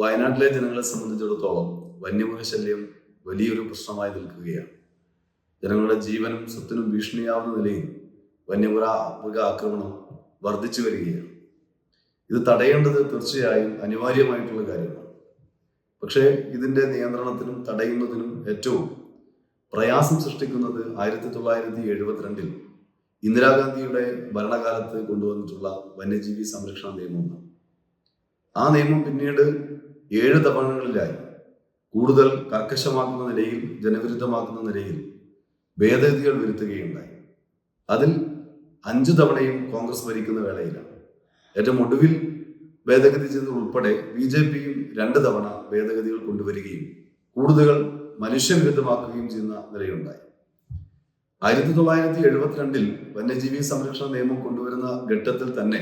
വയനാട്ടിലെ ജനങ്ങളെ സംബന്ധിച്ചിടത്തോളം വന്യമൃഗശല്യം വലിയൊരു പ്രശ്നമായി നിൽക്കുകയാണ്. ജനങ്ങളുടെ ജീവനും സ്വത്തിനും ഭീഷണിയാവുന്ന നിലയിൽ വന്യമൃഗ മൃഗ ആക്രമണം വർദ്ധിച്ചു വരികയാണ്. ഇത് തടയേണ്ടത് തീർച്ചയായും അനിവാര്യമായിട്ടുള്ള കാര്യമാണ്. പക്ഷേ ഇതിന്റെ നിയന്ത്രണത്തിനും തടയുന്നതിനും ഏറ്റവും പ്രയാസം സൃഷ്ടിക്കുന്നത് ആയിരത്തി തൊള്ളായിരത്തി എഴുപത്തിരണ്ടിൽ ഇന്ദിരാഗാന്ധിയുടെ ഭരണകാലത്ത് കൊണ്ടുവന്നിട്ടുള്ള വന്യജീവി സംരക്ഷണ നിയമമാണ്. ആ നിയമം പിന്നീട് ഏഴ് തവണകളിലായി കൂടുതൽ കർക്കശമാക്കുന്ന നിലയിൽ ജനവിരുദ്ധമാക്കുന്ന നിലയിൽ ഭേദഗതികൾ വരുത്തുകയുണ്ടായി. അതിൽ അഞ്ച് തവണയും കോൺഗ്രസ് ഭരിക്കുന്ന വേളയിലാണ്. ഏറ്റവും ഒടുവിൽ ഭേദഗതി ചെയ്തത് ഉൾപ്പെടെ ബി ജെ പിയും രണ്ട് തവണ ഭേദഗതികൾ കൊണ്ടുവരികയും കൂടുതൽ മനുഷ്യവിരുദ്ധമാക്കുകയും ചെയ്യുന്ന നിലയുണ്ടായി. ആയിരത്തി തൊള്ളായിരത്തി എഴുപത്തിരണ്ടിൽ വന്യജീവി സംരക്ഷണ നിയമം കൊണ്ടുവരുന്ന ഘട്ടത്തിൽ തന്നെ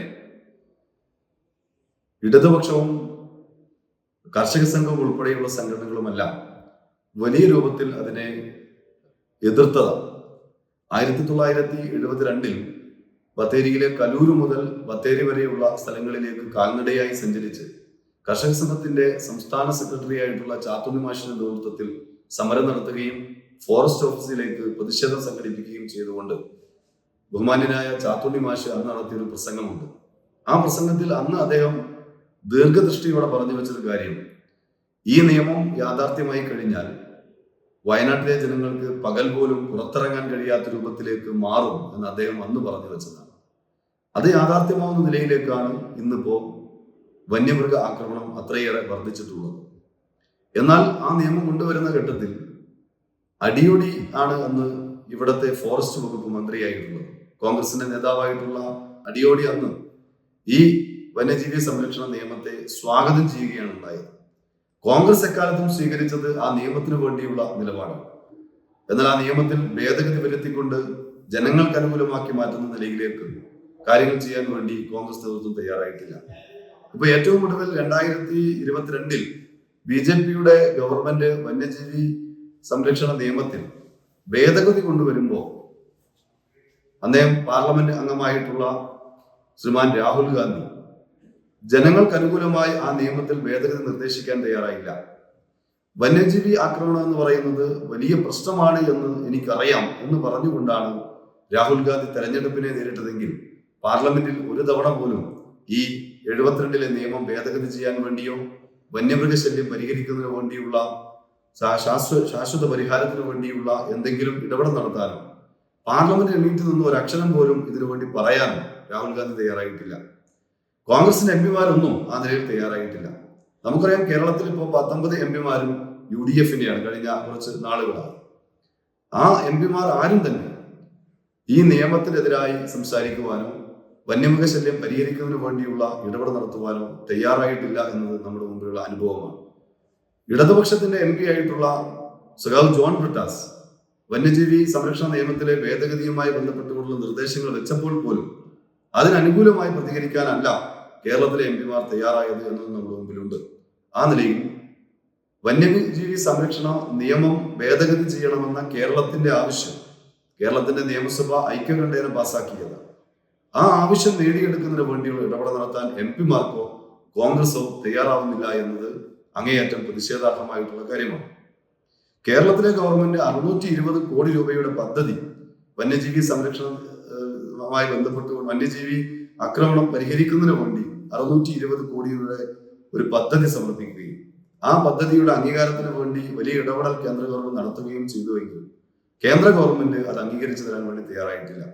ഇടതുപക്ഷവും കർഷക സംഘം ഉൾപ്പെടെയുള്ള സംഘടനകളുമെല്ലാം വലിയ രൂപത്തിൽ അതിനെ എതിർത്തതാണ് ആയിരത്തി തൊള്ളായിരത്തി എഴുപത്തിരണ്ടിൽ ബത്തേരിയിലെ കലൂരു മുതൽ ബത്തേരി വരെയുള്ള സ്ഥലങ്ങളിലേക്ക് കാൽനടയായി സഞ്ചരിച്ച് കർഷക സംഘത്തിന്റെ സംസ്ഥാന സെക്രട്ടറി ആയിട്ടുള്ള ചാത്തുണ്ണി മാഷിന്റെ നേതൃത്വത്തിൽ സമരം നടത്തുകയും ഫോറസ്റ്റ് ഓഫീസിലേക്ക് പ്രതിഷേധം സംഘടിപ്പിക്കുകയും ചെയ്തുകൊണ്ട് ബഹുമാന്യനായ ചാത്തുണ്ണി മാഷ് അന്ന് നടത്തിയ ഒരു പ്രസംഗമുണ്ട്. ആ പ്രസംഗത്തിൽ അന്ന് അദ്ദേഹം ദീർഘദൃഷ്ടിയോടെ പറഞ്ഞു വെച്ചൊരു കാര്യം. ഈ നിയമം യാഥാർത്ഥ്യമായി കഴിഞ്ഞാൽ വയനാട്ടിലെ ജനങ്ങൾക്ക് പകൽ പോലും പുറത്തിറങ്ങാൻ കഴിയാത്ത രൂപത്തിലേക്ക് മാറും എന്ന് അദ്ദേഹം അന്ന് പറഞ്ഞു വെച്ചതാണ്. അത് യാഥാർത്ഥ്യമാവുന്ന നിലയിലേക്കാണ് ഇന്നിപ്പോ വന്യമൃഗ ആക്രമണം അത്രയേറെ വർദ്ധിച്ചിട്ടുള്ളത്. എന്നാൽ ആ നിയമം കൊണ്ടുവരുന്ന ഘട്ടത്തിൽ അടിയൊടി ആണ് അന്ന് ഇവിടത്തെ ഫോറസ്റ്റ് വകുപ്പ് മന്ത്രിയായിട്ടുള്ളത്. കോൺഗ്രസിന്റെ നേതാവായിട്ടുള്ള അടിയോടി അന്ന് ഈ വന്യജീവി സംരക്ഷണ നിയമത്തെ സ്വാഗതം ചെയ്യുകയാണ് ഉണ്ടായത്. കോൺഗ്രസ് എക്കാലത്തും സ്വീകരിച്ചത് ആ നിയമത്തിന് വേണ്ടിയുള്ള നിലപാടാണ് എന്നാൽ ആ നിയമത്തിൽ ഭേദഗതി വരുത്തിക്കൊണ്ട് ജനങ്ങൾക്ക് അനുകൂലമാക്കി മാറ്റുന്ന നിലയിലേക്ക് കാര്യങ്ങൾ ചെയ്യാൻ വേണ്ടി കോൺഗ്രസ് നേതൃത്വം തയ്യാറായിട്ടില്ല. ഇപ്പൊ ഏറ്റവും ഒടുവിൽ രണ്ടായിരത്തി ഇരുപത്തിരണ്ടിൽ ബി ജെ പിയുടെ ഗവൺമെന്റ് വന്യജീവി സംരക്ഷണ നിയമത്തിൽ ഭേദഗതി കൊണ്ടുവരുമ്പോൾ അദ്ദേഹം പാർലമെന്റ് അംഗമായിട്ടുള്ള ശ്രീമാൻ രാഹുൽ ഗാന്ധി ജനങ്ങൾക്ക് അനുകൂലമായി ആ നിയമത്തിൽ ഭേദഗതി നിർദ്ദേശിക്കാൻ തയ്യാറായില്ല. വന്യജീവി ആക്രമണം എന്ന് പറയുന്നത് വലിയ പ്രശ്നമാണ് എന്ന് എനിക്കറിയാം എന്ന് പറഞ്ഞുകൊണ്ടാണ് രാഹുൽ ഗാന്ധി തെരഞ്ഞെടുപ്പിനെ നേരിട്ടതെങ്കിൽ പാർലമെന്റിൽ ഒരു തവണ പോലും ഈ എഴുപത്തിരണ്ടിലെ നിയമം ഭേദഗതി ചെയ്യാൻ വേണ്ടിയോ വന്യമൃഗശല്യം പരിഹരിക്കുന്നതിന് വേണ്ടിയുള്ള ശാശ്വത പരിഹാരത്തിന് വേണ്ടിയുള്ള എന്തെങ്കിലും ഇടപെടൽ നടത്താനോ? പാർലമെന്റ് എണീറ്റ് നിന്ന് ഒരു അക്ഷരം പോലും ഇതിനു വേണ്ടി പറയാനോ രാഹുൽ ഗാന്ധി തയ്യാറായിട്ടില്ല. കോൺഗ്രസിന്റെ എം പിമാരൊന്നും ആ നിലയിൽ തയ്യാറായിട്ടില്ല. നമുക്കറിയാം കേരളത്തിൽ ഇപ്പോൾ പത്തൊമ്പത് എം പിമാരും യു ഡി എഫിന്റെയാണ് കഴിഞ്ഞ കുറച്ച് നാളുകളാണ് ആ എം പിമാർ ആരും തന്നെ ഈ നിയമത്തിനെതിരായി സംസാരിക്കുവാനോ വന്യമൃഗ ശല്യം പരിഹരിക്കുന്നതിന് വേണ്ടിയുള്ള ഇടപെടൽ നടത്തുവാനോ തയ്യാറായിട്ടില്ല എന്നത് നമ്മുടെ മുമ്പിലുള്ള അനുഭവമാണ്. ഇടതുപക്ഷത്തിന്റെ എം പി ആയിട്ടുള്ള സഖാവ് ജോൺ ബ്രിട്ടാസ് വന്യജീവി സംരക്ഷണ നിയമത്തിലെ ഭേദഗതിയുമായി ബന്ധപ്പെട്ടുകൊണ്ടുള്ള നിർദ്ദേശങ്ങൾ വെച്ചപ്പോൾ പോലും അതിനനുകൂലമായി പ്രതികരിക്കാനല്ല കേരളത്തിലെ എം പിമാർ തയ്യാറായത് എന്നത് നമ്മുടെ മുമ്പിലുണ്ട്. ആ നിലയിൽ വന്യജീവി സംരക്ഷണ നിയമം ഭേദഗതി ചെയ്യണമെന്ന കേരളത്തിന്റെ ആവശ്യം കേരളത്തിന്റെ നിയമസഭ ഐക്യകണ്ഠേന പാസാക്കിയത് ആ ആവശ്യം നേടിയെടുക്കുന്നതിന് വേണ്ടിയുള്ള ഇടപെടൽ നടത്താൻ എം പിമാർക്കോ കോൺഗ്രസോ തയ്യാറാവുന്നില്ല എന്നത് അങ്ങേയറ്റം പ്രതിഷേധാർഹമായിട്ടുള്ള കാര്യമാണ്. കേരളത്തിലെ ഗവൺമെന്റ് അറുന്നൂറ്റി ഇരുപത് കോടി രൂപയുടെ പദ്ധതി വന്യജീവി സംരക്ഷണവുമായി ബന്ധപ്പെട്ട് വന്യജീവി ആക്രമണം പരിഹരിക്കുന്നതിന് വേണ്ടി അറുന്നൂറ്റി ഇരുപത് കോടിയുടെ ഒരു പദ്ധതി സമർപ്പിക്കുകയും ആ പദ്ധതിയുടെ അംഗീകാരത്തിന് വേണ്ടി വലിയ ഇടപെടൽ കേന്ദ്ര ഗവൺമെന്റ് നടത്തുകയും ചെയ്തുവെങ്കിൽ കേന്ദ്ര ഗവൺമെന്റ് അത് അംഗീകരിച്ചു തരാൻ വേണ്ടി തയ്യാറായിട്ടില്ല.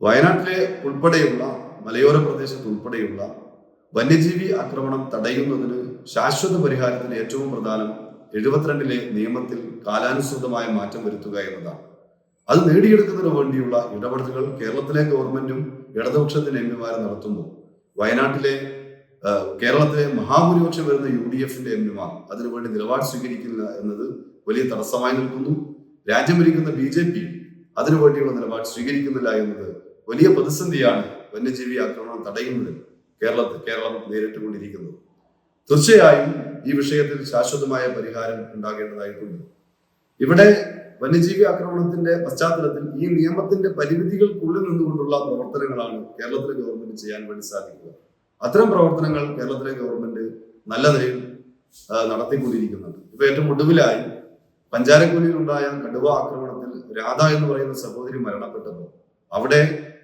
വയനാട്ടിലെ ഉൾപ്പെടെയുള്ള മലയോര പ്രദേശത്ത് ഉൾപ്പെടെയുള്ള വന്യജീവി ആക്രമണം തടയുന്നതിന് ശാശ്വത പരിഹാരത്തിന് ഏറ്റവും പ്രധാനം എഴുപത്തിരണ്ടിലെ നിയമത്തിൽ കാലാനുസൃതമായ മാറ്റം വരുത്തുക എന്നതാണ്. അത് നേടിയെടുക്കുന്നതിന് വേണ്ടിയുള്ള ഇടപെടലുകൾ കേരളത്തിലെ ഗവൺമെന്റും ഇടതുപക്ഷത്തിന്റെ എം പിമാരെ നടത്തുമ്പോൾ വയനാട്ടിലെ കേരളത്തിലെ മഹാഭൂരിപക്ഷം വരുന്ന യു ഡി എഫിന്റെ എം പിമാർ അതിനുവേണ്ടി നിലപാട് സ്വീകരിക്കില്ല എന്നത് വലിയ തടസ്സമായി നിൽക്കുന്നു. രാജ്യം ഭരിക്കുന്ന ബി ജെ പി അതിനുവേണ്ടിയുള്ള നിലപാട് സ്വീകരിക്കുന്നില്ല എന്നത് വലിയ പ്രതിസന്ധിയാണ് വന്യജീവി ആക്രമണം തടയുന്നതിൽ കേരളത്തിൽ കേരളം നേരിട്ടുകൊണ്ടിരിക്കുന്നത്. തീർച്ചയായും ഈ വിഷയത്തിൽ ശാശ്വതമായ പരിഹാരം ഉണ്ടാകേണ്ടതായിട്ടുണ്ട്. ഇവിടെ വന്യജീവി ആക്രമണത്തിന്റെ പശ്ചാത്തലത്തിൽ ഈ നിയമത്തിന്റെ പരിമിതികൾക്കുള്ളിൽ നിന്നുകൊണ്ടുള്ള പ്രവർത്തനങ്ങളാണ് കേരളത്തിലെ ഗവൺമെന്റ് ചെയ്യാൻ വേണ്ടി സാധിക്കുക അത്തരം പ്രവർത്തനങ്ങൾ കേരളത്തിലെ ഗവൺമെന്റ് നല്ല നിലയിൽ നടത്തിക്കൊണ്ടിരിക്കുന്നുണ്ട്. ഇപ്പൊ ഏറ്റവും ഒടുവിലായി പഞ്ചാരക്കുലിയിലുണ്ടായ കടുവ ആക്രമണത്തിൽ രാധ എന്ന് പറയുന്ന സഹോദരി മരണപ്പെട്ടപ്പോൾ അവിടെ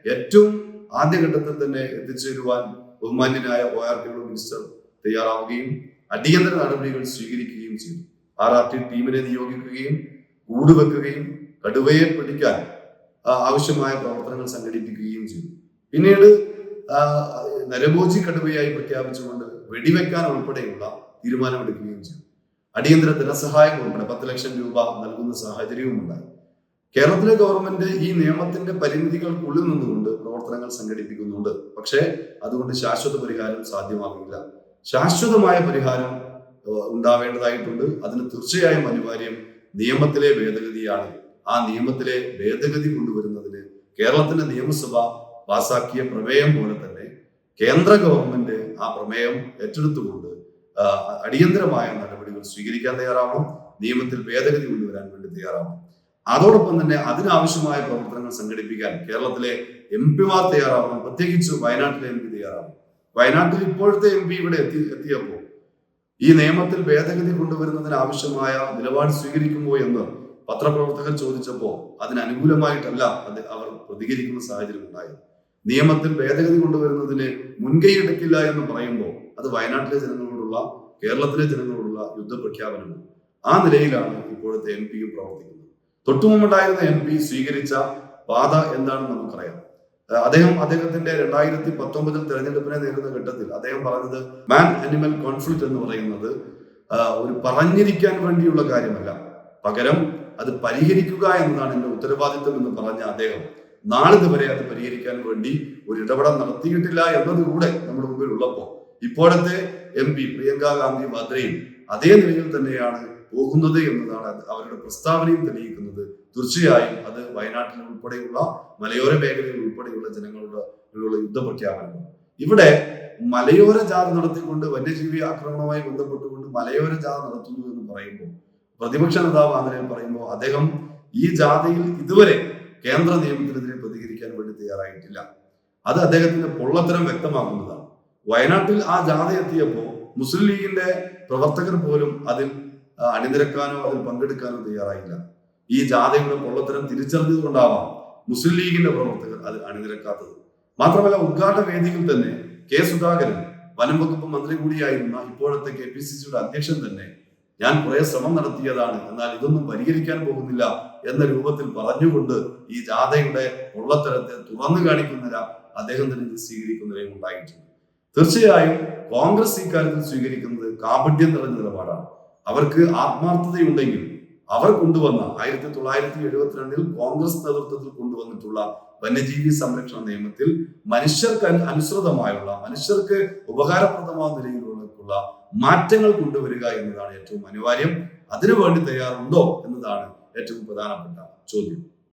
ഏറ്റവും ആദ്യഘട്ടത്തിൽ തന്നെ എത്തിച്ചേരുവാൻ ബഹുമാന്യനായ ഒ ആർ ടി മിനിസ്റ്റർ തയ്യാറാവുകയും അടിയന്തര നടപടികൾ സ്വീകരിക്കുകയും ചെയ്തു. ആർ ആർ ടി ടീമിനെ നിയോഗിക്കുകയും കൂടുവെക്കുകയും കടുവയെ പിടിക്കാൻ ആവശ്യമായ പ്രവർത്തനങ്ങൾ സംഘടിപ്പിക്കുകയും ചെയ്തു. പിന്നീട് നരഭോജി കടുവയായി പ്രഖ്യാപിച്ചുകൊണ്ട് വെടിവെക്കാൻ ഉൾപ്പെടെയുള്ള തീരുമാനമെടുക്കുകയും ചെയ്തു. അടിയന്തര ധനസഹായം ഉൾപ്പെടെ പത്ത് ലക്ഷം രൂപ നൽകുന്ന സാഹചര്യവും ഉണ്ടായി. കേരളത്തിലെ ഗവൺമെന്റ് ഈ നിയമത്തിന്റെ പരിമിതികൾക്കുള്ളിൽ നിന്നുകൊണ്ട് പ്രവർത്തനങ്ങൾ സംഘടിപ്പിക്കുന്നുണ്ട്. പക്ഷേ അതുകൊണ്ട് ശാശ്വത പരിഹാരം സാധ്യമാകില്ല ശാശ്വതമായ പരിഹാരം ഉണ്ടാവേണ്ടതായിട്ടുണ്ട്. അതിന് തീർച്ചയായും അനിവാര്യം നിയമത്തിലെ ഭേദഗതിയാണ്. ആ നിയമത്തിലെ ഭേദഗതി കൊണ്ടുവരുന്നതിന് കേരളത്തിന്റെ നിയമസഭ പാസാക്കിയ പ്രമേയം പോലെ തന്നെ കേന്ദ്ര ഗവൺമെന്റ് ആ പ്രമേയം ഏറ്റെടുത്തുകൊണ്ട് അടിയന്തരമായ നടപടികൾ സ്വീകരിക്കാൻ തയ്യാറാവണം. നിയമത്തിൽ ഭേദഗതി കൊണ്ടുവരാൻ വേണ്ടി തയ്യാറാവണം. അതോടൊപ്പം തന്നെ അതിനാവശ്യമായ പ്രവർത്തനങ്ങൾ സംഘടിപ്പിക്കാൻ കേരളത്തിലെ എം പിമാർ തയ്യാറാവണം. പ്രത്യേകിച്ച് വയനാട്ടിലെ എം പി തയ്യാറാവണം. വയനാട്ടിൽ ഇപ്പോഴത്തെ എം പി ഇവിടെ എത്തി എത്തിയപ്പോൾ ഈ നിയമത്തിൽ ഭേദഗതി കൊണ്ടുവരുന്നതിന് ആവശ്യമായ നിലപാട് സ്വീകരിക്കുമോ എന്ന് പത്രപ്രവർത്തകർ ചോദിച്ചപ്പോൾ അതിന് അനുകൂലമായിട്ടല്ല അത് അവർ പ്രതികരിക്കുന്ന സാഹചര്യം ഉണ്ടായി നിയമത്തിൽ ഭേദഗതി കൊണ്ടുവരുന്നതിന് മുൻകൈ എടുക്കില്ല എന്ന് പറയുമ്പോൾ അത് വയനാട്ടിലെ ജനങ്ങളോടുള്ള കേരളത്തിലെ ജനങ്ങളോടുള്ള യുദ്ധപ്രഖ്യാപനമാണ്. ആ നിലയിലാണ് ഇപ്പോഴത്തെ എം പിയും പ്രവർത്തിക്കുന്നത്. തൊട്ടുമുമ്പുണ്ടായിരുന്ന എം പി സ്വീകരിച്ച പാത എന്താണെന്ന് നമുക്കറിയാം. അദ്ദേഹം അദ്ദേഹത്തിന്റെ രണ്ടായിരത്തി പത്തൊമ്പതിൽ തെരഞ്ഞെടുപ്പിനെ നേരിടുന്ന ഘട്ടത്തിൽ അദ്ദേഹം പറഞ്ഞത് മാൻ അനിമൽ കോൺഫ്ലിക്റ്റ് എന്ന് പറയുന്നത് ഒരു പറഞ്ഞിരിക്കാൻ വേണ്ടിയുള്ള കാര്യമല്ല. പകരം അത് പരിഹരിക്കുക എന്നതാണ് എന്റെ ഉത്തരവാദിത്വം എന്ന് പറഞ്ഞ അദ്ദേഹം. നാളിതുവരെ അത് പരിഹരിക്കാൻ വേണ്ടി ഒരു ഇടപെടൽ നടത്തിയിട്ടില്ല എന്നതുകൂടെ നമ്മുടെ മുമ്പിൽ ഉള്ളപ്പോൾ ഇപ്പോഴത്തെ എം പി പ്രിയങ്ക ഗാന്ധി വാദ്രയും അതേ നിലയിൽ തന്നെയാണ് പോകുന്നത് എന്നതാണ് അവരുടെ പ്രസ്താവനയും തെളിയിക്കുന്നത്. തീർച്ചയായും അത് വയനാട്ടിൽ ഉൾപ്പെടെയുള്ള മലയോര മേഖലയിൽ ഉൾപ്പെടെയുള്ള ജനങ്ങളുടെ യുദ്ധ ഇവിടെ മലയോര ജാഥ നടത്തിക്കൊണ്ട് വന്യജീവി ആക്രമണവുമായി ബന്ധപ്പെട്ടുകൊണ്ട് മലയോര ജാഥ നടത്തുന്നു എന്ന് പറയുമ്പോൾ പ്രതിപക്ഷ നേതാവ് അങ്ങനെ പറയുമ്പോൾ അദ്ദേഹം ഈ ജാഥയിൽ ഇതുവരെ കേന്ദ്ര നിയമത്തിനെതിരെ പ്രതികരിക്കാൻ വേണ്ടി തയ്യാറായിട്ടില്ല. അത് അദ്ദേഹത്തിന്റെ പൊള്ളത്തരം വ്യക്തമാക്കുന്നതാണ്. വയനാട്ടിൽ ആ ജാഥ എത്തിയപ്പോൾ മുസ്ലിം ലീഗിന്റെ പ്രവർത്തകർ പോലും അതിൽ അണിനിരക്കാനോ അതിൽ പങ്കെടുക്കാനോ തയ്യാറായില്ല. ഈ ജാഥയുടെ പൊള്ളത്തരം തിരിച്ചറിഞ്ഞതുകൊണ്ടാവാം മുസ്ലിം ലീഗിന്റെ പ്രവർത്തകർ അത് അണിനിരക്കാത്തത്. മാത്രമല്ല ഉദ്ഘാടന വേദിയിൽ തന്നെ കെ സുധാകരൻ വനം വകുപ്പ് മന്ത്രി കൂടിയായിരുന്ന ഇപ്പോഴത്തെ കെ പി സി സിയുടെ അധ്യക്ഷൻ തന്നെ ഞാൻ കുറെ ശ്രമം നടത്തിയതാണ്. എന്നാൽ ഇതൊന്നും പരിഹരിക്കാൻ പോകുന്നില്ല എന്ന രൂപത്തിൽ പറഞ്ഞുകൊണ്ട് ഈ ജാഥയുടെ പൊള്ളത്തരത്തെ തുറന്നു കാണിക്കുന്ന അദ്ദേഹം തന്നെ സ്വീകരിക്കുന്നതിനും ഉണ്ടായിട്ടുണ്ട്. തീർച്ചയായും കോൺഗ്രസ് ഇക്കാര്യത്തിൽ സ്വീകരിക്കുന്നത് കാപട്യം നിറഞ്ഞ നിലപാടാണ്. അവർക്ക് ആത്മാർത്ഥതയുണ്ടെങ്കിൽ അവർ കൊണ്ടുവന്ന ആയിരത്തി തൊള്ളായിരത്തി എഴുപത്തിരണ്ടിൽ കോൺഗ്രസ് നേതൃത്വത്തിൽ കൊണ്ടുവന്നിട്ടുള്ള വന്യജീവി സംരക്ഷണ നിയമത്തിൽ മനുഷ്യർക്ക് അനുസൃതമായുള്ള മനുഷ്യർക്ക് ഉപകാരപ്രദമാകുന്ന രീതിയിലുള്ള മാറ്റങ്ങൾ കൊണ്ടുവരിക എന്നതാണ് ഏറ്റവും അനിവാര്യം. അതിനുവേണ്ടി തയ്യാറുണ്ടോ എന്നതാണ് ഏറ്റവും പ്രധാനപ്പെട്ട ചോദ്യം.